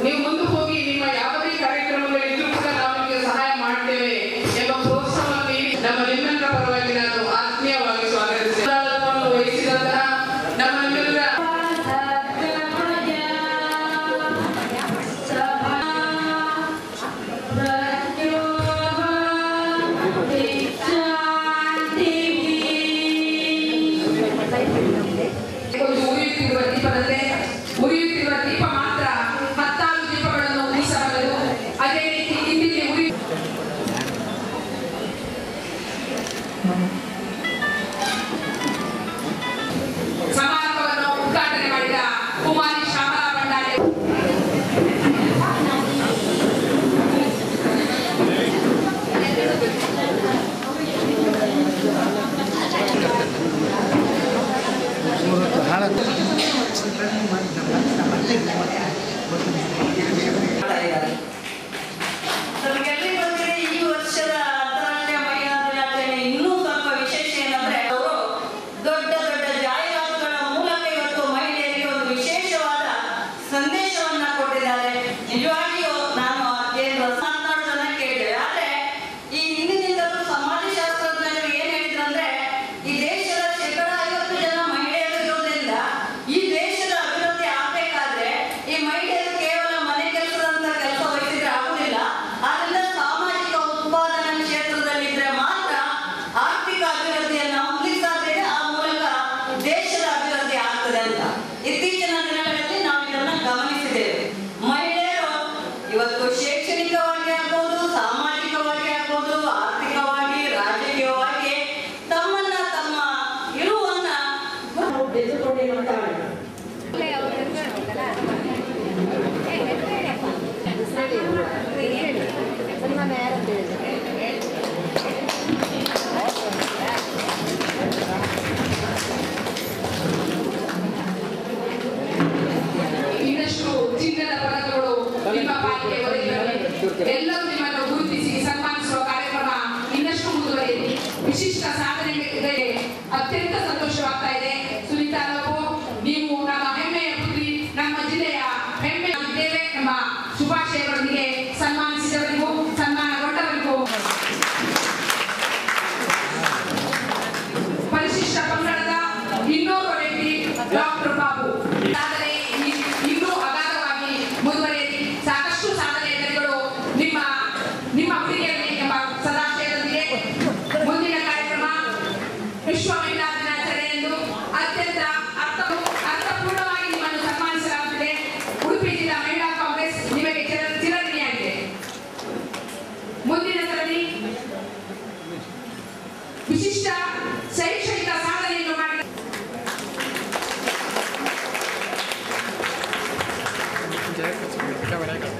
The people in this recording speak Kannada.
Meu mundo thing. ಎಲ್ಲರೂ ನಿಮ್ಮನ್ನು ಗುರುತಿಸಿ ಸನ್ಮಾನಿಸುವ ಕಾರ್ಯಕ್ರಮ ಇನ್ನಷ್ಟು ಮುಂದುವರಿಯಲಿ. ವಿಶಿಷ್ಟ ಸಾಧನೆಗೆ ಅತ್ಯಂತ メンえ、ちょっと時間がないから。